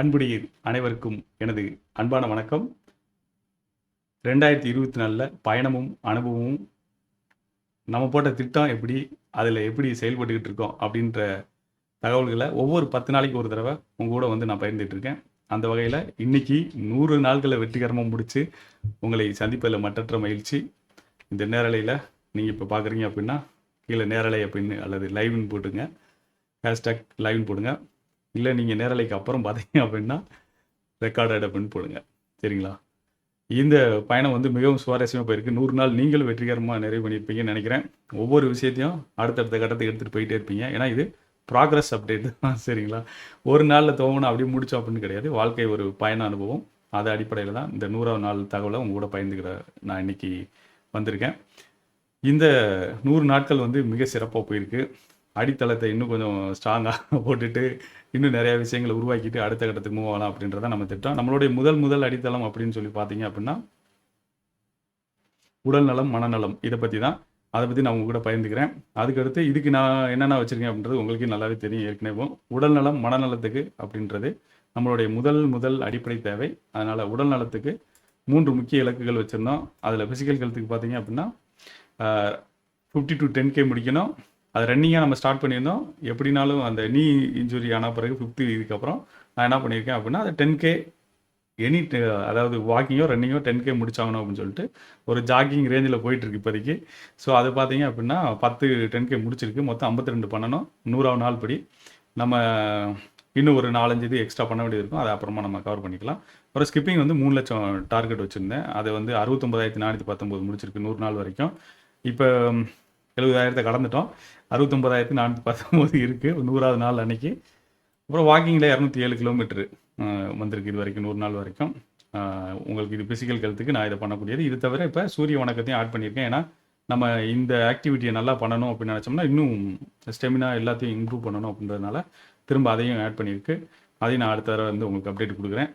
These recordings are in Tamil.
அன்புடைய அனைவருக்கும் எனது அன்பான வணக்கம். ரெண்டாயிரத்தி இருபத்தி நாலில் பயணமும் அனுபவமும் நம்ம போட்ட திட்டம் எப்படி அதில் எப்படி செயல்பட்டுக்கிட்டு இருக்கோம் அப்படின்ற தகவல்களை ஒவ்வொரு பத்து நாளைக்கு ஒரு தடவை உங்கள் கூட வந்து நான் பகிர்ந்துட்டு இருக்கேன். அந்த வகையில் இன்னைக்கு நூறு நாட்களை வெற்றிகரமாக முடித்து உங்களை சந்திப்பதில் மற்றற்ற மகிழ்ச்சி. இந்த நேரலையில் நீங்கள் இப்போ பார்க்குறீங்க அப்படின்னா கீழே நேரலை அப்படின்னு அல்லது லைவ்னு போட்டுங்க. ஹேஷ்டாக் லைவ்னு போடுங்க. இல்லை நீங்கள் நேரலைக்கு அப்புறம் பார்த்தீங்க அப்படின்னா ரெக்கார்டட் அப்படின்னு போடுங்க. சரிங்களா? இந்த பயணம் வந்து மிகவும் சுவாரஸ்யமாக போயிருக்கு. நூறு நாள் நீங்களும் வெற்றிகரமாக நிறைவு பண்ணியிருப்பீங்கன்னு நினைக்கிறேன். ஒவ்வொரு விஷயத்தையும் அடுத்தடுத்த கட்டத்துக்கு எடுத்துகிட்டு போயிட்டே இருப்பீங்க. ஏன்னா இது ப்ராக்ரஸ் அப்டேட் தான். சரிங்களா? ஒரு நாளில் துவங்கணும் அப்படியே முடிச்சோம் அப்படின்னு கிடையாது. வாழ்க்கை ஒரு பயண அனுபவம். அது அடிப்படையில் தான் இந்த நூறாவது நாள் தகவலை உங்க கூட பயந்துக்கிற நான் இன்னைக்கு வந்திருக்கேன். இந்த நூறு நாட்கள் வந்து மிக சிறப்பாக போயிருக்கு. அடித்தளத்தை இன்னும் கொஞ்சம் ஸ்ட்ராங்காக போட்டுட்டு இன்னும் நிறைய விஷயங்களை உருவாக்கிட்டு அடுத்த கட்டத்துக்கு மூவ் ஆகலாம் அப்படின்றத நம்ம திட்டம். நம்மளுடைய முதல் முதல் அடித்தளம் அப்படின்னு சொல்லி பார்த்தீங்க அப்படின்னா உடல் நலம் மனநலம் இதை பற்றி தான். அதை பற்றி நான் உங்க கூட பயந்துக்கிறேன் அதுக்கடுத்து இதுக்கு நான் என்னென்ன வச்சுருக்கேன் அப்படின்றது உங்களுக்கே நல்லாவே தெரியும் ஏற்கனவே. உடல் நலம் மனநலத்துக்கு அப்படின்றது நம்மளுடைய முதல் முதல் அடிப்படை தேவை. அதனால் உடல் நலத்துக்கு மூன்று முக்கிய இலக்குகள் வச்சுருந்தோம். அதில் ஃபிசிக்கல் ஹெல்த்துக்கு பார்த்தீங்க அப்படின்னா ஃபிஃப்டி டு டென் கே முடிக்கணும். அது ரன்னிங்காக நம்ம ஸ்டார்ட் பண்ணியிருந்தோம். எப்படினாலும் அந்த நீ இன்ஜுரி ஆன பிறகு ஃபிஃப்த்து இதுக்கப்புறம் நான் என்ன பண்ணியிருக்கேன் அப்படின்னா அது டென் கே எனி அதாவது வாக்கிங்கோ ரன்னிங்கோ டென் கே முடிச்சாகணும் அப்படின்னு சொல்லிட்டு ஒரு ஜாகிங் ரேஞ்சில் போயிட்டுருக்கு இப்போதைக்கு. ஸோ அது பார்த்தீங்க அப்படின்னா பத்து டென் கே முடிச்சிருக்கு. மொத்தம் ஐம்பத்தி ரெண்டு பண்ணணும். நூறாவது நாள் படி. நம்ம இன்னும் ஒரு நாலஞ்சு இது எக்ஸ்ட்ரா பண்ண வேண்டியது இருக்கும். அதை அப்புறமா நம்ம கவர் பண்ணிக்கலாம். அப்புறம் ஸ்கிப்பிங் வந்து மூணு லட்சம் டார்கெட் வச்சுருந்தேன். அதை வந்து அறுபத்தொம்பதாயிரத்தி நானூற்றி பத்தொம்போது முடிச்சிருக்கு நூறு நாள் வரைக்கும். இப்போ எழுபதாயிரத்தை கடந்துட்டோம். அறுபத்தொம்பதாயிரத்தி நானூற்றி பத்தொம்போது இருக்குது நூறாவது நாள் அன்னைக்கு. அப்புறம் வாக்கிங்கில் இரநூத்தி ஏழு கிலோமீட்டரு வந்திருக்கு இது வரைக்கும் நூறு நாள் வரைக்கும். உங்களுக்கு இது பிசிக்கல் ஹெல்த்துக்கு நான் இதை பண்ணக்கூடியது. இது தவிர இப்போ சூரிய வணக்கத்தையும் ஆட் பண்ணியிருக்கேன். ஏன்னா நம்ம இந்த ஆக்டிவிட்டியை நல்லா பண்ணணும் அப்படின்னு நினச்சோம்னா இன்னும் ஸ்டெமினா எல்லாத்தையும் இம்ப்ரூவ் பண்ணணும் அப்படின்றதுனால திரும்ப அதையும் ஆட் பண்ணியிருக்கு. அதையும் நான் அடுத்த தடவை வந்து உங்களுக்கு அப்டேட் கொடுக்குறேன்.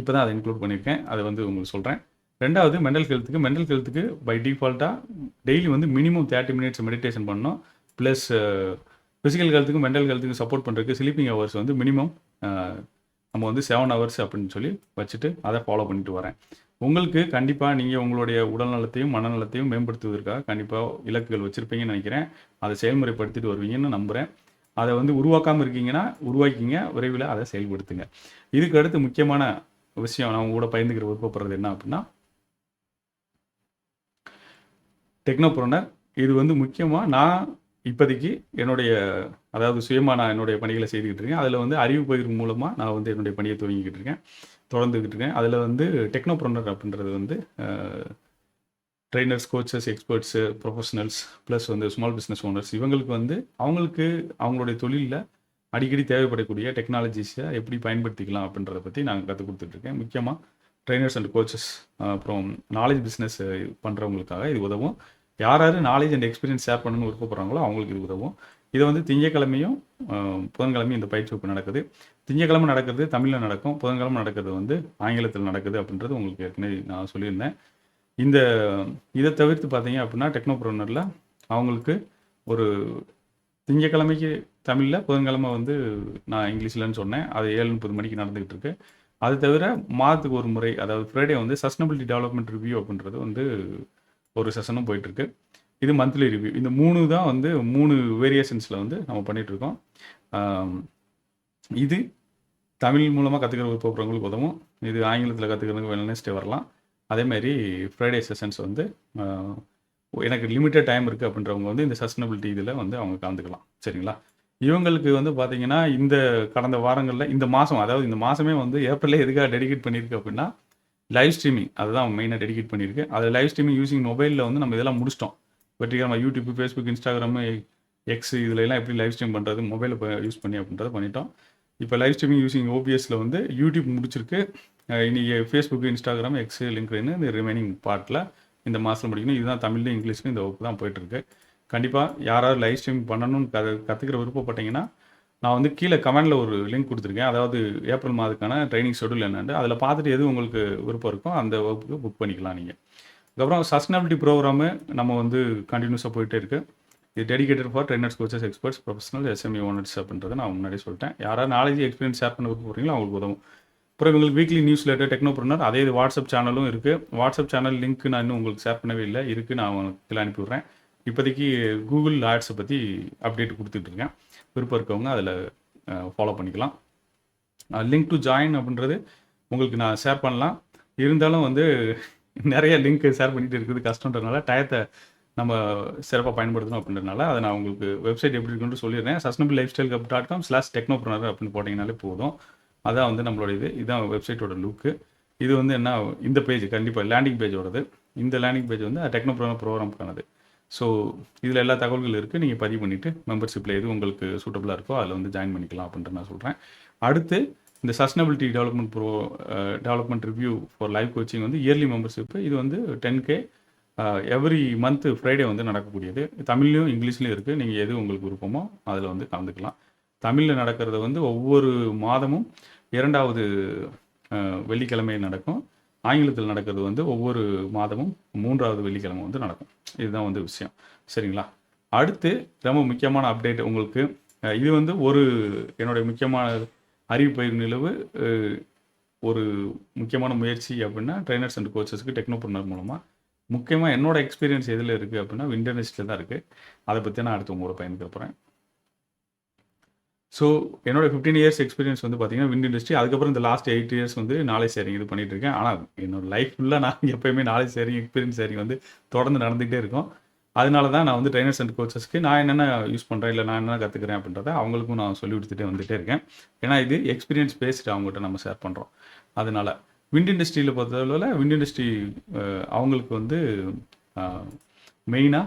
இப்போ தான் அதை இன்க்ளூட் பண்ணியிருக்கேன். அதை வந்து உங்களுக்கு சொல்கிறேன் ரெண்டாவது மென்டல் ஹெல்த்துக்கு மென்டல் ஹெல்த்துக்கு பை டிஃபால்ட்டாக டெய்லி வந்து மினிமம் தேர்ட்டி மினிட்ஸ் மெடிடேஷன் பண்ணணும். ப்ளஸ் ஃபிசிக்கல் ஹெல்த்துக்கும் மென்டல் ஹெல்த்துக்கும் சப்போர்ட் பண்ணுறதுக்கு ஸ்லீப்பிங் ஹவர்ஸ் வந்து மினிமம் நம்ம வந்து செவன் ஹவர்ஸ் அப்படின்னு சொல்லி வச்சுட்டு அதை ஃபாலோ பண்ணிட்டு வரேன். உங்களுக்கு கண்டிப்பாக நீங்கள் உங்களுடைய உடல் நலத்தையும் மனநலத்தையும் மேம்படுத்துவதற்காக கண்டிப்பாக இலக்குகள் வச்சுருப்பீங்கன்னு நினைக்கிறேன். அதை செயல்முறைப்படுத்திட்டு வருவீங்கன்னு நம்புகிறேன் அதை வந்து உருவாக்காமல் இருக்கீங்கன்னா உருவாக்கிங்க. விரைவில் அதை செயல்படுத்துங்க. இதுக்கு அடுத்து முக்கியமான விஷயம் நான் உங்க கூட பயந்துக்கிற விருப்பப்படுறது என்ன அப்படின்னா டெக்னோப்ரோனர் இது வந்து முக்கியமாக நான் இப்போதைக்கு என்னுடைய அதாவது சுயமாக நான் என்னுடைய பணிகளை செய்துக்கிட்டு இருக்கேன். அதில் வந்து அறிவு பகிர்வு மூலமாக நான் வந்து என்னுடைய பணியை துவங்கிக்கிட்டு இருக்கேன் தொடர்ந்துக்கிட்டு இருக்கேன். அதில் வந்து டெக்னோப்ரோனர் அப்படின்றது வந்து trainers coaches experts professionals plus வந்து ஸ்மால் பிஸ்னஸ் ஓனர்ஸ் இவங்களுக்கு வந்து அவங்களுக்கு அவங்களுடைய தொழிலில் அடிக்கடி தேவைப்படக்கூடிய டெக்னாலஜிஸை எப்படி பயன்படுத்திக்கலாம் அப்படின்றத பற்றி நாங்கள் கற்றுக் கொடுத்துட்ருக்கேன் முக்கியமாக ட்ரைனர்ஸ் அண்ட் கோச்சஸ் அப்புறம் நாலேஜ் பிஸ்னஸ் பண்ணுறவங்களுக்காக இது உதவும். யார் யார் நாலேஜ் அண்ட் எக்ஸ்பீரியன்ஸ் ஷேர் பண்ணணும்னு விருப்பப்படுறாங்களோ அவங்களுக்கு இது உதவும். இதை வந்து திங்கக்கிழமையும் புதன்கிழமையும் இந்த பயிற்சி வகுப்பு நடக்குது. திங்கக்கிழமை நடக்கிறது தமிழில் நடக்கும். புதன்கிழமை நடக்கிறது வந்து ஆங்கிலத்தில் நடக்குது அப்படின்றது உங்களுக்கு ஏற்கனவே நான் சொல்லியிருந்தேன். இந்த இதை தவிர்த்து பார்த்தீங்க அப்படின்னா டெக்னோப்ரோனரில் அவங்களுக்கு ஒரு திங்கக்கிழமைக்கு தமிழில் புதன்கிழமை வந்து நான் இங்கிலீஷ்லன்னு சொன்னேன். அது ஏழு முப்பது மணிக்கு நடந்துக்கிட்டு இருக்கு. அது தவிர மாதத்துக்கு ஒரு முறை அதாவது ஃப்ரைடே வந்து சஸ்டனபிலிட்டி டெவலப்மெண்ட் ரிவ்யூ அப்படின்றது வந்து ஒரு செஷனும் போயிட்டுருக்கு. இது மந்த்லி ரிவ்யூ இந்த மூணு தான் வந்து மூணு வேரியேஷன்ஸில் வந்து நம்ம பண்ணிகிட்ருக்கோம் இது தமிழ் மூலமாக கற்றுக்கிற விருப்பப்படுறவங்களுக்கு உதவும். இது ஆங்கிலத்தில் கற்றுக்கிறவங்க வெல்னஸ்டே வரலாம். அதேமாதிரி ஃப்ரைடே செஷன்ஸ் வந்து எனக்கு லிமிட்டட் டைம் இருக்குது அப்படின்றவங்க வந்து இந்த சஸ்டனபிலிட்டி இதில் வந்து அவங்க கலந்துக்கலாம். சரிங்களா? இவங்களுக்கு வந்து பார்த்தீங்கன்னா இந்த கடந்த வாரங்களில் இந்த மாதம் அதாவது இந்த மாதமே வந்து ஏப்ரலே எதுக்காக டெடிகேட் பண்ணியிருக்கு அப்படின்னா லைவ் ஸ்ட்ரீமிங் அதுதான் மெயினாக டெடிகேட் பண்ணியிருக்கு அது லைவ் ஸ்ட்ரீமிங் யூஸிங் மொபைலில் வந்து நம்ம இதெல்லாம் முடிச்சிட்டோம். வெற்றிகரமாக யூடியூப் ஃபேஸ்புக் இன்ஸ்டாகிராமு எக்ஸ் இதில் எல்லாம் எப்படி லைவ் ஸ்ட்ரீம் பண்ணுறது மொபைலில் யூஸ் பண்ணி அப்படின்றத பண்ணிட்டோம். இப்போ லைவ் ஸ்ட்ரீமிங் யூஸிங் ஓபிஎஸில் வந்து யூடியூப் முடிச்சிருக்கு. இன்றைக்கி ஃபேஸ்புக் இன்ஸ்டாகிராம் எக்ஸ் லிங்க்ரின்னு இந்த ரிமைனிங் பார்ட்டில் இந்த மாதத்தில் முடிக்கணும். இதுதான் தமிழ்லையும் இங்கிலீஷ்லையும் இந்த வகுப்பு தான் போயிட்டுருக்கு கண்டிப்பாக யாராவது லைவ் ஸ்ட்ரீம் பண்ணணும்னு க கற்றுக்கிற விருப்பப்பட்டீங்கன்னா நான் வந்து கீழே கமெண்டில் ஒரு லிங்க் கொடுத்துருக்கேன். அதாவது ஏப்ரல் மாதத்துக்கான ட்ரைனிங் ஷெடியூல் என்னென்னு. அதில் பார்த்துட்டு எது உங்களுக்கு விருப்பம் இருக்கோ அந்த வகுப்புக்கு புக் பண்ணிக்கலாம் நீங்கள் அதுக்கப்புறம் சஸ்டனபிலிட்டி ப்ரோக்ராமு நம்ம வந்து கண்டினியூஸாக போயிட்டே இருக்குது இது dedicated for trainers coaches experts professional SME owners அப்படின்றத நான் முன்னாடி சொல்லிட்டேன். யாராவது நாலேஜ் எக்ஸ்பீரியன்ஸ் ஷேர் பண்ண போகிறீங்களோ அவங்களுக்கு உதவும். அப்புறம் இவங்களுக்கு வீக்லி நியூஸ் லெட்டர் டெக்னோப்ரனர் அதே இது வாட்ஸ்அப் சேனலும் இருக்குது வாட்ஸ்அப் சேனல் லிங்க் நான் இன்னும் உங்களுக்கு ஷேர் பண்ணவே இல்லை. இருக்குது நான் உங்களுக்கு அனுப்பி விட்றேன். இப்போதைக்கு கூகுள் ஆட்ஸை பற்றி அப்டேட் கொடுத்துட்ருக்கேன் விருப்பம் இருக்கவங்க அதில் ஃபாலோ பண்ணிக்கலாம். லிங்க் டு ஜாயின் அப்படின்றது உங்களுக்கு நான் ஷேர் பண்ணலாம். இருந்தாலும் வந்து நிறைய லிங்க் ஷேர் பண்ணிட்டு இருக்குது கஷ்டன்றதுனால டயத்தை நம்ம சிறப்பாக பயன்படுத்தணும் அப்படின்றதுனால அதை நான் உங்களுக்கு வெப்சைட் எப்படி இருக்குன்னு சொல்லிடுறேன். Sustainable lifestyle cup dot com slash technopreneur அப்படின்னு போட்டிங்கனாலே போதும். அதான் வந்து நம்மளோட இது. இதுதான் வெப்சைட்டோட லுக்கு இது வந்து என்ன இந்த பேஜ் கண்டிப்பாக லேண்டிங் பேஜோடது இந்த லேண்டிங் பேஜ் வந்து டெக்னோப்ரனர் ப்ரோக்ராம்க்கானது ஸோ இதில் எல்லா தகவல்கள் இருக்குது நீங்கள் பதிவு பண்ணிவிட்டு மெம்பர்ஷிப்பில் எது உங்களுக்கு சூட்டபுளாக இருக்கோ அதில் வந்து ஜாயின் பண்ணிக்கலாம் அப்படின்ட்டு நான் சொல்கிறேன் அடுத்து இந்த sustainability development pro development review for live coaching வந்து இயர்லி மெம்பர்ஷிப் இது வந்து ten K every month Friday வந்து நடக்கக்கூடியது. தமிழ்லையும் இங்கிலீஷ்லையும் இருக்குது நீங்கள் எது உங்களுக்கு விருப்பமோ அதில் வந்து கலந்துக்கலாம். தமிழில் நடக்கிறது வந்து ஒவ்வொரு மாதமும் இரண்டாவது வெள்ளிக்கிழமை நடக்கும். ஆங்கிலத்தில் நடக்கிறது வந்து ஒவ்வொரு மாதமும் மூன்றாவது வெள்ளிக்கிழமை வந்து நடக்கும். இதுதான் வந்து விஷயம். சரிங்களா? அடுத்து ரொம்ப முக்கியமான அப்டேட் உங்களுக்கு இது வந்து ஒரு என்னுடைய முக்கியமான அறிவிப்பயிர் நிலவு ஒரு முக்கியமான முயற்சி அப்படின்னா ட்ரைனர்ஸ் அண்ட் கோச்சஸ்க்கு டெக்னோபர்னர் மூலமாக முக்கியமாக என்னோட எக்ஸ்பீரியன்ஸ் எதில் இருக்குது அப்படின்னா விண்டர்நெஸ்ட்டில் தான் இருக்குது அதை பற்றி நான் அடுத்து உங்களோட பயன்படுத்துகிறேன் ஸோ என்னோட ஃபிஃப்டீன் இயர்ஸ் எக்ஸ்பீரியன்ஸ் வந்து பார்த்தீங்கன்னா விண்ட் இண்டஸ்ட்ரி அதுக்கப்புறம் இந்த லாஸ்ட் எயிட் இயர்ஸ் வந்து நாலேஜ் ஷேரிங் இது பண்ணிட்டு இருக்கேன். ஆனால் என்னோட லைஃப் ஃபுல்லாக நான் எப்பயுமே நாலேஜ் ஷேரிங் எக்ஸ்பீரியன்ஸ் ஷேரிங் வந்து தொடர்ந்து நடந்துகிட்டே இருக்கும். அதனால தான் நான் வந்து ட்ரைனர்ஸ் அண்ட் கோச்சஸ்க்கு நான் என்னென்ன யூஸ் பண்ணுறேன் இல்லை நான் என்ன கற்றுக்கிறேன் அப்படின்றத அவங்களுக்கும் நான் சொல்லி கொடுத்துட்டே வந்துட்டே இருக்கேன். ஏன்னா இது எக்ஸ்பீரியன்ஸ் பேஸ்டு அவங்ககிட்ட நம்ம ஷேர் பண்ணுறோம் அதனால் விண்ட் இண்டஸ்ட்ரியில் பொறுத்தளவில் விண்ட் இண்டஸ்ட்ரி அவங்களுக்கு வந்து மெயினாக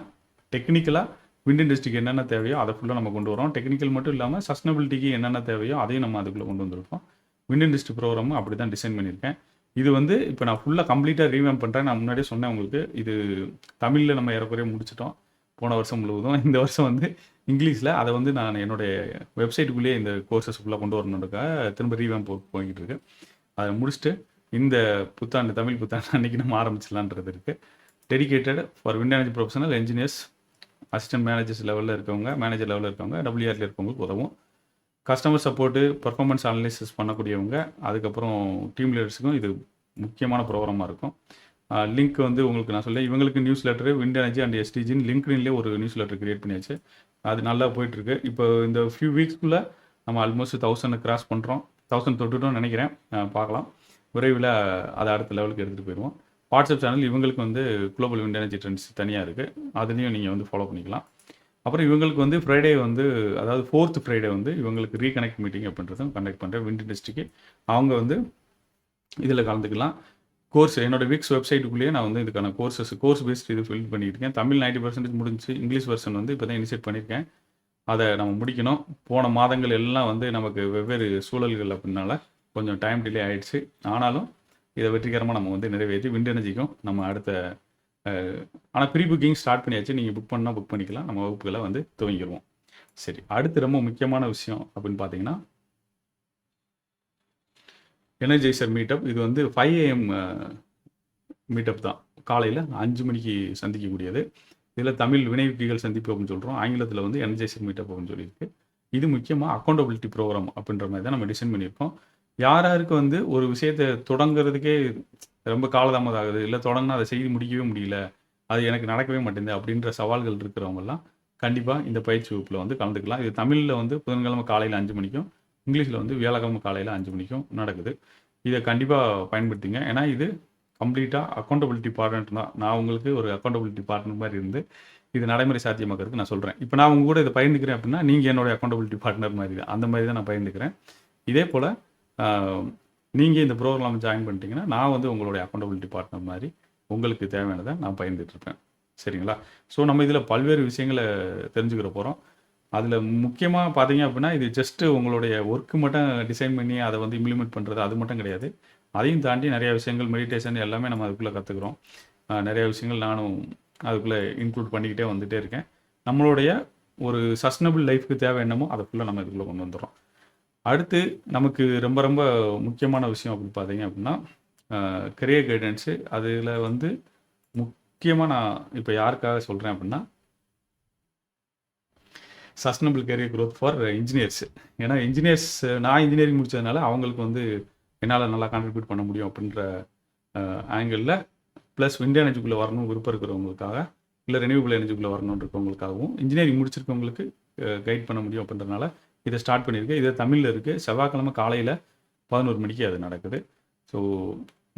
டெக்னிக்கலாக விண்ட் இண்டஸ்ட்ரிக்கு என்னென்ன தேவையோ அதை ஃபுல்லாக நம்ம கொண்டு வரோம். டெக்னிக்கல் மட்டும் இல்லாமல் சஸ்டனபிலிட்டிக்கு என்னென்ன தேவையோ அதையும் நம்ம அதுக்குள்ளே கொண்டு வந்திருக்கோம். விண்ட் இண்டஸ்ட்ரி ப்ரோக்ராமும் அப்படி தான் டிசைன் பண்ணியிருக்கேன். இது வந்து இப்போ நான் ஃபுல்லாக கம்ப்ளீட்டாக ரீவேம் பண்ணுறேன் நான் முன்னாடியே சொன்னேன் உங்களுக்கு. இது தமிழில் நம்ம ஏறக்குறைய முடிச்சிட்டோம். போன வருஷம் முழுவதும். இந்த வருஷம் வந்து இங்கிலீஷில் அதை வந்து நான் என்னுடைய வெப்சைட்டுக்குள்ளேயே இந்த கோர்சஸ் ஃபுல்லாக கொண்டு வரணுன்றக்காக திரும்ப ரீவேம் போ போய்கிட்டு இருக்கு. அதை முடிச்சுட்டு இந்த புத்தாண்டு தமிழ் புத்தாண்டு அன்னைக்கு நம்ம ஆரம்பிச்சிடலான்றது இருக்குது dedicated for wind energy professional engineers assistant managers லெவலில் இருக்கவங்க மேனேஜர் லெவலில் இருக்கவங்க டபிள்யூஆரில் இருக்கவங்களுக்கு உதவும். கஸ்டமர் சப்போர்ட்டு பர்ஃபார்மன்ஸ் அனலிசிஸ் பண்ணக்கூடியவங்க அதுக்கப்புறம் டீம் லீடர்ஸுக்கும் இது முக்கியமான ப்ரோக்ராமாக இருக்கும். லிங்க் வந்து உங்களுக்கு நான் சொல்லி இவங்களுக்கு newsletter wind energy and எஸ்டிஜின் லிங்க்டின்லேயே ஒரு நியூஸ் லெட்டர் கிரியேட் பண்ணியாச்சு. அது நல்லா போயிட்டுருக்கு. இப்போ இந்த ஃபியூ வீக்ஸ்க்குள்ளே நம்ம ஆல்மோஸ்ட் தௌசண்ட் கிராஸ் பண்ணுறோம் தௌசண்ட் தொட்டுட்டோம்னு நினைக்கிறேன். பார்க்கலாம். விரைவில் அதை அடுத்த லெவலுக்கு எடுத்துகிட்டு போயிடுவோம். வாட்ஸ்அப் சேனல் இவங்களுக்கு வந்து குளோபல் விண்ட் எனர்ஜி ட்ரெண்ட்ஸ் தனியாக இருக்குது அதுலேயும் நீங்கள் வந்து ஃபாலோ பண்ணிக்கலாம். அப்புறம் இவங்களுக்கு வந்து ஃப்ரைடே வந்து அதாவது ஃபோர்த் ஃப்ரைடே வந்து இவங்களுக்கு ரீகனெக்ட் மீட்டிங் அப்படின்றதும் கண்டக்ட் பண்ணுறேன் விண்ட் இண்டஸ்ட்ரிக்கு அவங்க வந்து இதில் கலந்துக்கலாம். கோர்ஸ் என்னோட விக்ஸ் வெப்சைட்டுக்குள்ளேயே நான் வந்து இதுக்கான கோர்சஸ் கோர்ஸ் பேஸ்ட் இது ஃபில் பண்ணிட்டு இருக்கேன் தமிழ் நைன்ட்டி பர்சன்டேஜ் முடிஞ்சு இங்கிலீஷ் வெர்ஷன் வந்து இப்போ தான் இனிஷியேட் பண்ணியிருக்கேன். அதை நம்ம முடிக்கணும். போன மாதங்கள் எல்லாம் வந்து நமக்கு வெவ்வேறு சூழல்கள் அப்படின்னால கொஞ்சம் டைம் டிலே ஆயிடுச்சு. ஆனாலும் இதை வெற்றிகரமாக நம்ம வந்து நிறைவேற்றி விண்ட் எனர்ஜிக்கும் நம்ம அடுத்த ஆனால் ப்ரீ புக்கிங் ஸ்டார்ட் பண்ணியாச்சு. நீங்கள் புக் பண்ணால் புக் பண்ணிக்கலாம். நம்ம வகுப்புகளை வந்து துவங்கிடுவோம். சரி அடுத்து ரொம்ப முக்கியமான விஷயம் அப்படின்னு பார்த்தீங்கன்னா எனர்ஜைசர் மீட்டப் இது வந்து ஃபைவ் ஏஎம் மீட்டப் தான். காலையில் அஞ்சு மணிக்கு சந்திக்கக்கூடியது. இதில் தமிழ் வினைவிக்கிகள் சந்திப்பு அப்படின்னு சொல்கிறோம் ஆங்கிலத்தில் வந்து எனர்ஜைசர் மீட்டப் அப்படின்னு சொல்லியிருக்கு. இது முக்கியமாக அக்கௌண்டபிலிட்டி ப்ரோக்ராம் அப்படின்ற மாதிரி தான் நம்ம டிசைன் பண்ணியிருக்கோம். யார் யாருக்கு வந்து ஒரு விஷயத்தை தொடங்குறதுக்கே ரொம்ப காலதாமதம் ஆகுது இல்லை தொடங்கினா அதை செய்து முடிக்கவே முடியல. அது எனக்கு நடக்கவே மாட்டேங்குது அப்படின்ற சவால்கள் இருக்கிறவங்கெல்லாம் கண்டிப்பாக இந்த பயிற்சி வகுப்பில் வந்து கலந்துக்கலாம். இது தமிழில் வந்து புதன்கிழமை காலையில் அஞ்சு மணிக்கும் இங்கிலீஷில் வந்து வியாழக்கிழமை காலையில் அஞ்சு மணிக்கும் நடக்குது. இதை கண்டிப்பாக பயன்படுத்திங்க. ஏன்னா இது கம்ப்ளீட்டாக அக்கௌண்டபிலிட்டி பார்ட்னர் தான். நான் உங்களுக்கு ஒரு அக்கௌண்டபிலிட்டி பார்ட்னர் மாதிரி இருந்து இது நடைமுறை சாத்தியமாக்கிறதுக்கு நான் சொல்கிறேன் இப்போ நான் உங்க கூட இதை பயந்துக்கிறேன் அப்படின்னா நீங்கள் என்னோட அக்கௌண்டபிலிட்டி பார்ட்னர் மாதிரி தான். அந்த மாதிரி தான் நான் பயந்துக்கிறேன் இதே போல் நீங்கள் இந்த ப்ரோக்ராம் ஜாயின் பண்ணிட்டீங்கன்னா நான் வந்து உங்களுடைய அக்கௌண்டபிலிட்டி பார்ட்னர் மாதிரி உங்களுக்கு தேவையானதை நான் பயந்துட்டுருப்பேன் சரிங்களா? ஸோ நம்ம இதில் பல்வேறு விஷயங்களை தெரிஞ்சுக்கிற போகிறோம் அதில் முக்கியமாக பார்த்தீங்க அப்படின்னா இது ஜஸ்ட்டு உங்களுடைய ஒர்க்கு மட்டும் டிசைன் பண்ணி அதை வந்து இம்ப்ளிமெண்ட் பண்ணுறது அது மட்டும் கிடையாது. அதையும் தாண்டி நிறையா விஷயங்கள் மெடிடேஷன் எல்லாமே நம்ம அதுக்குள்ளே கற்றுக்குறோம் நிறையா விஷயங்கள் நானும் அதுக்குள்ளே இன்க்ளூட் பண்ணிக்கிட்டே வந்துகிட்டே இருக்கேன். நம்மளுடைய ஒரு சஸ்டனபிள் லைஃப்க்கு தேவை என்னமோ அதை ஃபுல்லாக நம்ம இதுக்குள்ளே கொண்டு வந்துடுறோம். அடுத்து நமக்கு ரொம்ப ரொம்ப முக்கியமான விஷயம் அப்படின்னு பார்த்தீங்க அப்படின்னா கரியர் கைடன்ஸு அதில் வந்து முக்கியமாக நான் இப்போ யாருக்காக சொல்கிறேன் அப்படின்னா sustainable career growth for engineers ஏன்னா இன்ஜினியர்ஸ் நான் இன்ஜினியரிங் முடித்ததுனால அவங்களுக்கு வந்து என்னால் நல்லா கான்ட்ரிபியூட் பண்ண முடியும் அப்படின்ற ஆங்கிளில் ப்ளஸ் விண்ட் எனர்ஜிக்குள்ளே வரணும் விருப்பம் இருக்கிறவங்களுக்காக இல்லை ரெனியூபிள் எனர்ஜிக்குள்ளே வரணுன்றவங்களுக்காகவும் இன்ஜினியரிங் முடிச்சிருக்கவங்களுக்கு கைட் பண்ண முடியும் அப்படின்றனால இதை ஸ்டார்ட் பண்ணியிருக்கேன். இது தமிழில் இருக்குது செவ்வாய்க்கிழமை காலையில் பதினோரு மணிக்கு அது நடக்குது. ஸோ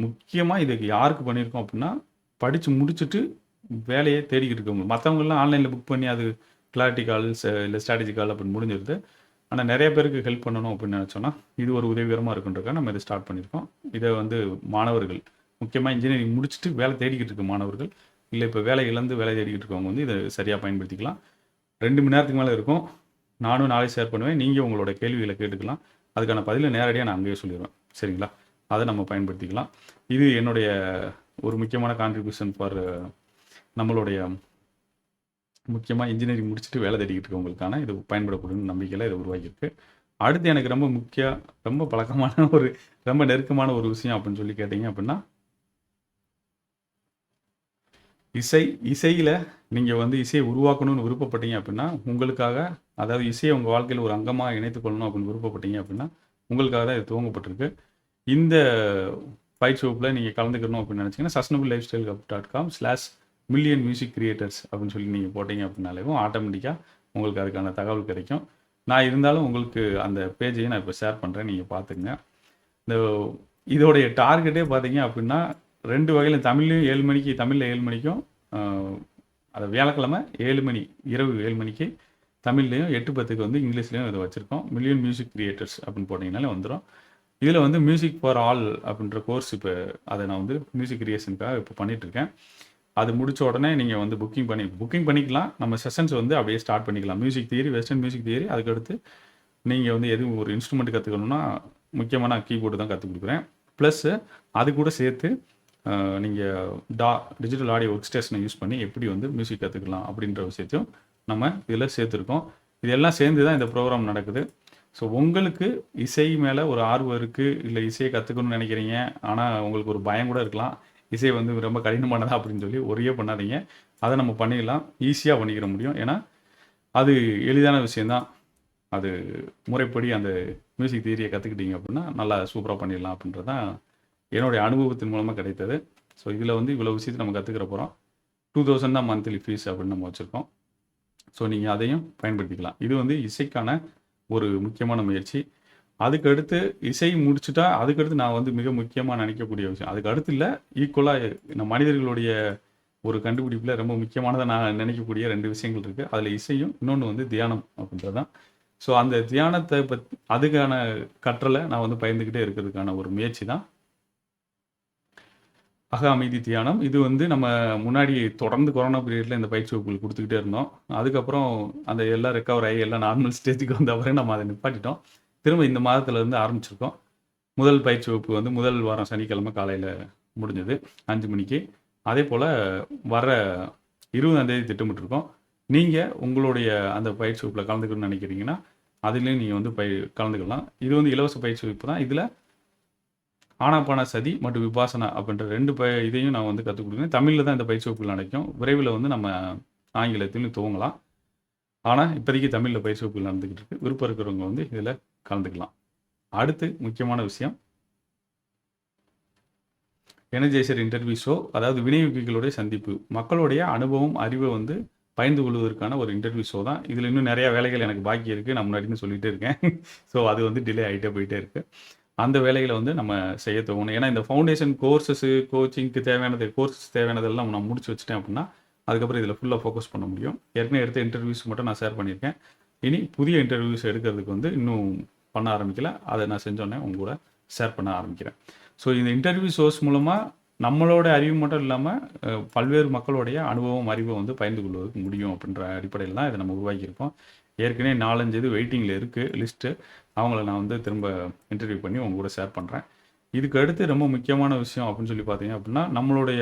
முக்கியமாக இதுக்கு யாருக்கு பண்ணியிருக்கோம் அப்படின்னா படித்து முடிச்சுட்டு வேலையை தேடிக்கிட்டு இருக்கவங்க மற்றவங்கெல்லாம் ஆன்லைனில் புக் பண்ணி அது கிளாரிட்டி கால் இல்லை ஸ்ட்ராட்டஜி கால் அப்படின்னு முடிஞ்சிருது. ஆனால் நிறைய பேருக்கு ஹெல்ப் பண்ணணும் அப்படின்னு நினச்சோன்னா இது ஒரு உதவிகரமாக இருக்குன்றக்காக நம்ம இதை ஸ்டார்ட் பண்ணியிருக்கோம். இதை வந்து மாணவர்கள் முக்கியமாக இன்ஜினியரிங் முடிச்சுட்டு வேலை தேடிக்கிட்டு இருக்க மாணவர்கள் இல்லை இப்போ வேலை இழந்து வேலை தேடிக்கிட்டு இருக்கவங்க வந்து இதை சரியாக பயன்படுத்திக்கலாம். ரெண்டு மணி நேரத்துக்கு மேலே இருக்கும். நானும் நாளை ஷேர் பண்ணுவேன். நீங்கள் உங்களோட கேள்விகளை கேட்டுக்கலாம். அதுக்கான பதிலை நேரடியாக நான் அங்கேயே சொல்லிடுவேன். சரிங்களா? அதை நம்ம பயன்படுத்திக்கலாம். இது என்னுடைய ஒரு முக்கியமான கான்ட்ரிபியூஷன் ஃபார் நம்மளுடைய முக்கியமாக இன்ஜினியரிங் முடிச்சுட்டு வேலை தேடிக்கிட்டு இருக்கவங்களுக்கான இது பயன்படக்கூடும் நம்பிக்கையில் இதை உருவாக்கியிருக்கு. அடுத்து எனக்கு ரொம்ப முக்கிய ரொம்ப பழக்கமான ஒரு ரொம்ப நெருக்கமான ஒரு விஷயம் அப்படின்னு சொல்லி கேட்டிங்க அப்படின்னா இசை இசையில் நீங்கள் வந்து இசையை உருவாக்கணும்னு விருப்பப்பட்டீங்க அப்படின்னா உங்களுக்காக அதாவது இசையை உங்கள் வாழ்க்கையில் ஒரு அங்கமாக இணைத்துக்கொள்ளணும் அப்படின்னு விருப்பப்பட்டீங்க அப்படின்னா உங்களுக்காக தான் இது துவங்கப்பட்டிருக்கு. இந்த பயிற்சி வகுப்பில் நீங்கள் கலந்துக்கணும் அப்படின்னு நினச்சிங்கன்னா sustainable lifestyle dot com slash million music creators அப்படின்னு சொல்லி நீங்கள் போட்டீங்க அப்படின்னாலேவும் ஆட்டோமேட்டிக்காக உங்களுக்கு அதுக்கான தகவல் கிடைக்கும். நான் இருந்தாலும் உங்களுக்கு அந்த பேஜையும் நான் இப்போ ஷேர் பண்ணுறேன் நீங்கள் பார்த்துங்க இந்த இதோடைய டார்கெட்டே பார்த்தீங்க அப்படின்னா ரெண்டு வகையில் தமிழ்லையும் ஏழு மணிக்கு தமிழில் ஏழு மணிக்கும் அதை அது வியாழக்கிழமை ஏழு மணி இரவு ஏழு மணிக்கு தமிழ்லேயும் எட்டு பத்துக்கு வந்து இங்கிலீஷ்லையும் இதை வச்சுருக்கோம். மில்லியன் மியூசிக் கிரியேட்டர்ஸ் அப்படின்னு போட்டிங்கனாலே வந்துடும் இதில் வந்து மியூசிக் ஃபார் ஆல் அப்படின்ற கோர்ஸ் இப்போ அதை நான் வந்து மியூசிக் கிரியேஷனுக்காக இப்போ பண்ணிகிட்ருக்கேன் அது முடித்த உடனே நீங்கள் வந்து புக்கிங் பண்ணி புக்கிங் பண்ணிக்கலாம். நம்ம செஷன்ஸ் வந்து அப்படியே ஸ்டார்ட் பண்ணிக்கலாம். Music theory western music theory அதுக்கடுத்து நீங்கள் வந்து எதுவும் ஒரு இன்ஸ்ட்ருமெண்ட் கற்றுக்கணுன்னா முக்கியமாக நான் கீபோர்டு தான் கற்றுக் கொடுக்குறேன். ப்ளஸ்ஸு அது கூட சேர்த்து நீங்கள் டா டிஜிட்டல் ஆடியோ ஒர்க் ஸ்டேஷனை யூஸ் பண்ணி எப்படி வந்து மியூசிக் கற்றுக்கலாம் அப்படின்ற விஷயத்தையும் நம்ம இதில் சேர்த்துருக்கோம். இதெல்லாம் சேர்ந்து தான் இந்த ப்ரோக்ராம் நடக்குது. ஸோ உங்களுக்கு இசை மேலே ஒரு ஆர்வம் இருக்குது இல்லை இசையை கற்றுக்கணும்னு நினைக்கிறீங்க ஆனால் உங்களுக்கு ஒரு பயம் கூட இருக்கலாம் இசை வந்து ரொம்ப கடினமானதா அப்படின்னு சொல்லி ஒரே பண்ணாதீங்க. அதை நம்ம பண்ணிடலாம் ஈஸியாக பண்ணிக்கிற முடியும். ஏன்னா அது எளிதான விஷயந்தான் அது முறைப்படி அந்த மியூசிக் தியரியை கற்றுக்கிட்டீங்க அப்படின்னா நல்லா சூப்பராக பண்ணிடலாம் அப்படின்றது தான் என்னுடைய அனுபவத்தின் மூலமாக கிடைத்தது. ஸோ இதில் வந்து இவ்வளோ விஷயத்தை நம்ம கற்றுக்கிற போகிறோம் டூ தௌசண்ட் தான் மந்த்லி ஃபீஸ் அப்படின்னு நம்ம வச்சுருக்கோம். ஸோ நீங்கள் அதையும் பயன்படுத்திக்கலாம். இது வந்து இசைக்கான ஒரு முக்கியமான முயற்சி. அதுக்கு அடுத்து இசை முடிச்சுட்டா அதுக்கடுத்து நான் வந்து மிக முக்கியமாக நினைக்கக்கூடிய விஷயம். அதுக்கு அடுத்து இல்லை ஈக்குவலாக நம்ம மனிதர்களுடைய ஒரு கண்டுபிடிப்பில் ரொம்ப முக்கியமானதை நான் நினைக்கக்கூடிய ரெண்டு விஷயங்கள் இருக்குது அதில் இசையும் இன்னொன்று வந்து தியானம் அப்படின்றது தான் ஸோ அந்த தியானத்தை பத் அதுக்கான கற்றலை நான் வந்து பயந்துக்கிட்டே இருக்கிறதுக்கான ஒரு முயற்சி தான். அக அமைதி தியானம். இது வந்து நம்ம முன்னாடி தொடர்ந்து கொரோனா பீரியடில் இந்த பயிற்சி வகுப்புகள் கொடுத்துக்கிட்டே இருந்தோம். அதுக்கப்புறம் அந்த எல்லாம் ரெக்கவர் ஆகி எல்லாம் நார்மல் ஸ்டேஜுக்கு வந்த நம்ம அதை நிப்பாட்டிட்டோம். திரும்ப இந்த மாதத்துல இருந்து ஆரம்பிச்சிருக்கோம். முதல் பயிற்சி வகுப்பு வந்து முதல் வாரம் சனிக்கிழமை காலையில் முடிஞ்சது அஞ்சு மணிக்கு. அதே போல் வர இருபதாந்தேதி திட்டமிட்டிருக்கோம். நீங்கள் உங்களுடைய அந்த பயிற்சி வகுப்பில் கலந்துக்கணும்னு நினைக்கிறீங்கன்னா அதுலேயும் நீங்கள் வந்து பய கலந்துக்கலாம். இது வந்து இலவச பயிற்சி வகுப்பு தான். இதில் ஆனாப்பான சதி மற்றும் விபாசனா அப்படின்ற ரெண்டு ப இதையும் நான் வந்து கற்றுக் கொடுக்குறேன். தமிழில் தான் இந்த பயிற்சி வகுப்புகள் நடக்கும். விரைவில் வந்து நம்ம ஆங்கிலத்திலும் துவங்கலாம். ஆனால் இப்போதைக்கு தமிழில் பயிற்சி வகுப்புகள் நடந்துக்கிட்டு இருக்கு. விருப்பம் இருக்கிறவங்க வந்து இதில் கலந்துக்கலாம். அடுத்து முக்கியமான விஷயம். எனர்ஜைசர் இன்டர்வியூ ஷோ அதாவது விநியோகிகளுடைய சந்திப்பு. மக்களுடைய அனுபவம் அறிவை வந்து பகிர்ந்து கொள்வதற்கான ஒரு இன்டர்வியூ ஷோ தான். இதில் இன்னும் நிறைய வேலைகள் எனக்கு பாக்கி இருக்குது நான் முன்னாடி சொல்லிகிட்டே இருக்கேன். ஸோ அது வந்து டிலே ஆகிட்டே போயிட்டே இருக்கு. அந்த வேலைகளை வந்து நம்ம செய்ய தோணும். ஏன்னா இந்த ஃபவுண்டேஷன் கோர்சஸ்ஸு கோச்சிங்க்கு தேவையானது கோர்சஸ் தேவையானதெல்லாம் நான் முடிச்சு வச்சுட்டேன் அப்படின்னா அதுக்கப்புறம் இதில் ஃபுல்லாக ஃபோக்கஸ் பண்ண முடியும். ஏற்கனவே எடுத்த இன்டர்வியூஸ் மட்டும் நான் ஷேர் பண்ணியிருக்கேன். இனி புதிய இன்டர்வியூஸ் எடுக்கிறதுக்கு வந்து இன்னும் பண்ண ஆரம்பிக்கல. அதை நான் செஞ்சோடனே உங்க கூட ஷேர் பண்ண ஆரம்பிக்கிறேன். ஸோ இந்த இன்டர்வியூ சோர்ஸ் மூலமாக நம்மளோட அறிவு மட்டும் இல்லாமல் பல்வேறு மக்களுடைய அனுபவம் அறிவை வந்து பகிர்ந்து கொள்வதற்கு முடியும் அப்படின்ற அடிப்படையில் தான் இதை நம்ம உருவாக்கியிருக்கோம். ஏற்கனவே நாலஞ்சு இது வெயிட்டிங்கில் இருக்குது லிஸ்ட்டு அவங்கள நான் வந்து திரும்ப இன்டர்வியூ பண்ணி உங்க கூட ஷேர் பண்ணுறேன் இதுக்கு அடுத்து ரொம்ப முக்கியமான விஷயம் அப்படின்னு சொல்லி பார்த்தீங்க அப்படின்னா நம்மளுடைய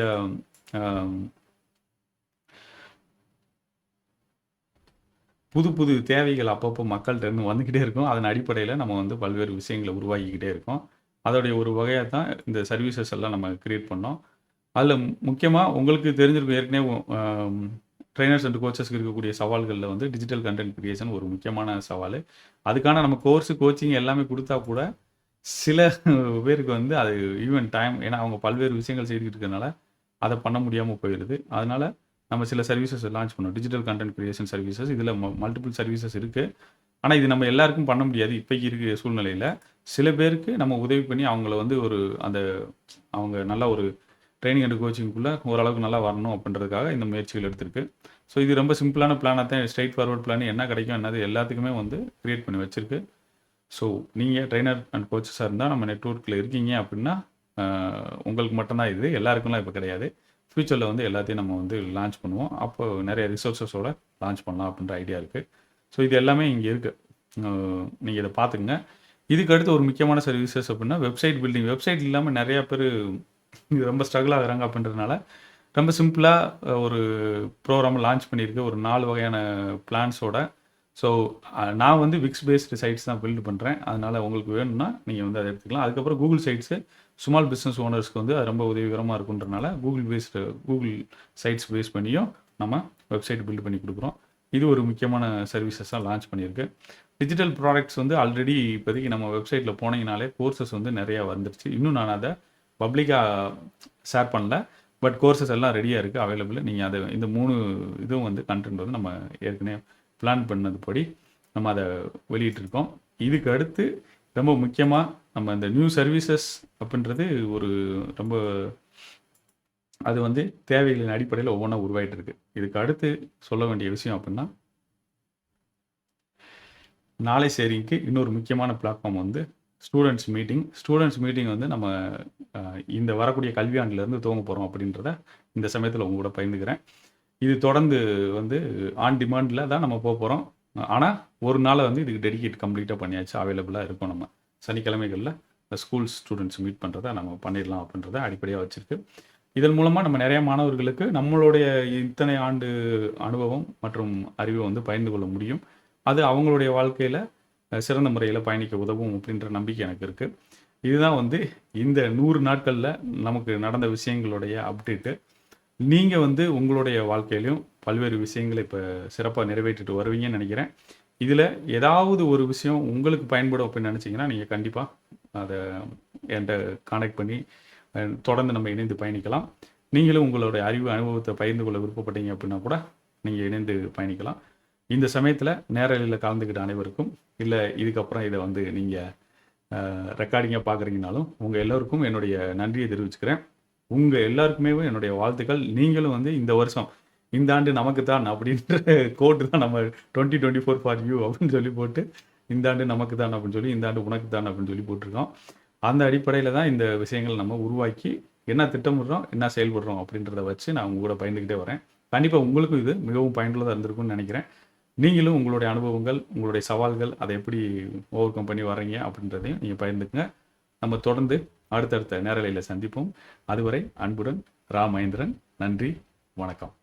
புது புது தேவைகள் அப்பப்போ மக்கள்கிட்ட இருந்து வந்துக்கிட்டே இருக்கும். அதன் அடிப்படையில் நம்ம வந்து பல்வேறு விஷயங்களை உருவாக்கிக்கிட்டே இருக்கோம். அதோடைய ஒரு வகையாக தான் இந்த சர்வீசஸ் எல்லாம் நம்ம க்ரியேட் பண்ணோம். அதில் முக்கியமாக உங்களுக்கு தெரிஞ்சிருக்கும் ஏற்கனவே ட்ரைனர்ஸ் அண்ட் கோச்சஸ்க்கு இருக்கக்கூடிய சவால்களில் வந்து டிஜிட்டல் கண்டென்ட் கிரியேஷன் ஒரு முக்கியமான சவால். அதுக்கான நம்ம கோர்ஸு கோச்சிங் எல்லாமே கொடுத்தா கூட சில பேருக்கு வந்து அது ஈவன் டைம் ஏன்னா அவங்க பல்வேறு விஷயங்கள் செய்துக்கிட்டு இருக்கிறதுனால அதை பண்ண முடியாமல் போயிடுது அதனால் நம்ம சில சர்வீசஸ் லான்ச் பண்ணோம். டிஜிட்டல் கண்டென்ட் கிரியேஷன் சர்வீசஸ் இதில் மல்டிபிள் சர்வீசஸ் இருக்குது ஆனால் இது நம்ம எல்லாருக்கும் பண்ண முடியாது. இப்போக்கி இருக்கிற சூழ்நிலையில் சில பேருக்கு நம்ம உதவி பண்ணி அவங்கள வந்து ஒரு அந்த அவங்க நல்ல ஒரு ட்ரைனிங் அண்ட் கோச்சிங்குள்ளே ஓரளவுக்கு நல்லா வரணும் அப்படின்றதுக்காக இந்த முயற்சிகள் எடுத்திருக்கு. ஸோ இது ரொம்ப சிம்பிளான பிளானாக தான் ஸ்ட்ரைட் ஃபார்வர்ட் பிளான் என்ன கிடைக்கும் என்னது எல்லாத்துக்குமே வந்து க்ரியேட் பண்ணி வச்சுருக்கு. ஸோ நீங்கள் ட்ரைனர் அண்ட் கோச்சஸாக இருந்தால் நம்ம நெட்ஒர்க்கில் இருக்கீங்க அப்படின்னா உங்களுக்கு மட்டும்தான் இது எல்லாருக்கும்லாம் இப்போ கிடையாது. ஃப்யூச்சரில் வந்து எல்லாத்தையும் நம்ம வந்து லான்ச் பண்ணுவோம். அப்போ நிறைய ரிசோர்ஸஸோட லான்ச் பண்ணலாம் அப்படின்ற ஐடியா இருக்குது ஸோ இது எல்லாமே இங்கே இருக்குது நீங்கள் இதை பார்த்துக்குங்க. இதுக்கு அடுத்து ஒரு முக்கியமான சர்வீசஸ் அப்படின்னா வெப்சைட் பில்டிங் வெப்சைட் இல்லாமல் நிறையா பேர் இது ரொம்ப ஸ்ட்ரகிள் ஆகுறாங்க அப்படின்றதுனால ரொம்ப சிம்பிளாக ஒரு ப்ரோக்ராம் லான்ச் பண்ணியிருக்கு. ஒரு நாலு வகையான பிளான்ஸோட ஸோ நான் வந்து விக்ஸ் பேஸ்டு சைட்ஸ் தான் பில்ட் பண்ணுறேன் அதனால் உங்களுக்கு வேணும்னா நீங்கள் வந்து அதை எடுத்துக்கலாம். அதுக்கப்புறம் கூகுள் சைட்ஸு ஸ்மால் பிஸ்னஸ் ஓனர்ஸ்க்கு வந்து அது ரொம்ப உதவிகரமாக இருக்குன்றனால Google based Google sites base பண்ணியும் நம்ம வெப்சைட் பில்ட் பண்ணி கொடுக்குறோம். இது ஒரு முக்கியமான சர்வீசஸாக லான்ச் பண்ணியிருக்கு. டிஜிட்டல் ப்ராடக்ட்ஸ் வந்து ஆல்ரெடி இப்போதைக்கு நம்ம வெப்சைட்டில் போனீங்கனாலே கோர்சஸ் வந்து நிறையா வந்துருச்சு. இன்னும் நான் அதை பப்ளிக்காக ஷேர் பண்ணல. பட் கோர்சஸ் எல்லாம் ரெடியாக இருக்குது அவைலபிள் நீங்கள் அதை இந்த மூணு இதுவும் வந்து கண்டென்ட் வந்து நம்ம ஏற்கனவே பிளான் பண்ணதுபடி நம்ம அதை வெளியிட்டிருக்கோம். இதுக்கு அடுத்து ரொம்ப முக்கியமாக நம்ம இந்த நியூ சர்வீசஸ் அப்படின்றது ஒரு ரொம்ப அது வந்து தேவைகளின் அடிப்படையில் ஒவ்வொன்றா உருவாயிட்டு இருக்கு இதுக்கு அடுத்து சொல்ல வேண்டிய விஷயம் அப்படின்னா நாளை சேரிங்க்கு இன்னொரு முக்கியமான பிளாட்ஃபார்ம் வந்து ஸ்டூடெண்ட்ஸ் மீட்டிங் ஸ்டூடெண்ட்ஸ் மீட்டிங் வந்து நம்ம இந்த வரக்கூடிய கல்வியாண்டிலேருந்து துவங்க போகிறோம் அப்படின்றத இந்த சமயத்தில் உங்க கூட பயந்துக்கிறேன் இது தொடர்ந்து வந்து ஆன் டிமாண்டில் தான் நம்ம போக போகிறோம் ஆனால் ஒரு நாளை வந்து இதுக்கு டெடிகேட் கம்ப்ளீட்டாக பண்ணியாச்சு. அவைலபிளாக இருக்கும் நம்ம. சனிக்கிழமைகளில் ஸ்கூல் ஸ்டூடெண்ட்ஸ் மீட் பண்ணுறதை நம்ம பண்ணிடலாம் அப்படின்றத அடிப்படையாக வச்சுருக்கு. இதன் மூலமாக நம்ம நிறைய மாணவர்களுக்கு நம்மளுடைய இத்தனை ஆண்டு அனுபவம் மற்றும் அறிவை வந்து பகிர்ந்து கொள்ள முடியும். அது அவங்களுடைய வாழ்க்கையில் சிறந்த முறையில் பயணிக்க உதவும் அப்படின்ற நம்பிக்கை எனக்கு இருக்குது இதுதான் வந்து இந்த நூறு நாட்களில் நமக்கு நடந்த விஷயங்களுடைய அப்டேட்டு. நீங்கள் வந்து உங்களுடைய வாழ்க்கையிலையும் பல்வேறு விஷயங்களை இப்போ சிறப்பாக நிறைவேற்றிட்டு வருவீங்கன்னு நினைக்கிறேன். இதில் ஏதாவது ஒரு விஷயம் உங்களுக்கு பயன்படும் அப்படின்னு நினச்சிங்கன்னா நீங்கள் கண்டிப்பாக அதை என்கிட்ட காண்டாக்ட் பண்ணி தொடர்ந்து நம்ம இணைந்து பயணிக்கலாம். நீங்களும் உங்களுடைய அறிவு அனுபவத்தை பகிர்ந்து கொள்ள விருப்பப்பட்டீங்க அப்படின்னா கூட நீங்கள் இணைந்து பயணிக்கலாம். இந்த சமயத்தில் நேரலையில் கலந்துக்கிட்ட அனைவருக்கும் இல்லை இதுக்கப்புறம் இதை வந்து நீங்கள் ரெக்கார்டிங்காக பார்க்குறீங்கனாலும் உங்கள் எல்லோருக்கும் என்னுடைய நன்றியை தெரிவிச்சுக்கிறேன். உங்கள் எல்லாருக்குமே என்னுடைய வாழ்த்துக்கள். நீங்களும் வந்து இந்த வருஷம் இந்த ஆண்டு நமக்கு தான் அப்படின்ற கோட்டு தான் நம்ம twenty twenty four for you அப்படின்னு சொல்லி போட்டு இந்த ஆண்டு நமக்கு தான் அப்படின்னு சொல்லி இந்த ஆண்டு உனக்கு தான் அப்படின்னு சொல்லி போட்டிருக்கோம். அந்த அடிப்படையில் தான் இந்த விஷயங்கள் நம்ம உருவாக்கி என்ன திட்டமிடுறோம் என்ன செயல்படுறோம் அப்படின்றத வச்சு நான் உங்க கூட பயந்துக்கிட்டே வரேன். கண்டிப்பாக உங்களுக்கும் இது மிகவும் பயனுள்ளதாக இருந்திருக்கும்னு நினைக்கிறேன். நீங்களும் உங்களுடைய அனுபவங்கள் உங்களுடைய சவால்கள் அதை எப்படி ஓவர் கம் பண்ணி வர்றீங்க அப்படின்றதையும் நீங்கள் பயந்துக்குங்க. நம்ம தொடர்ந்து அடுத்தடுத்த நேரலையில் சந்திப்போம். அதுவரை அன்புடன் ரா மகேந்திரன் நன்றி வணக்கம்.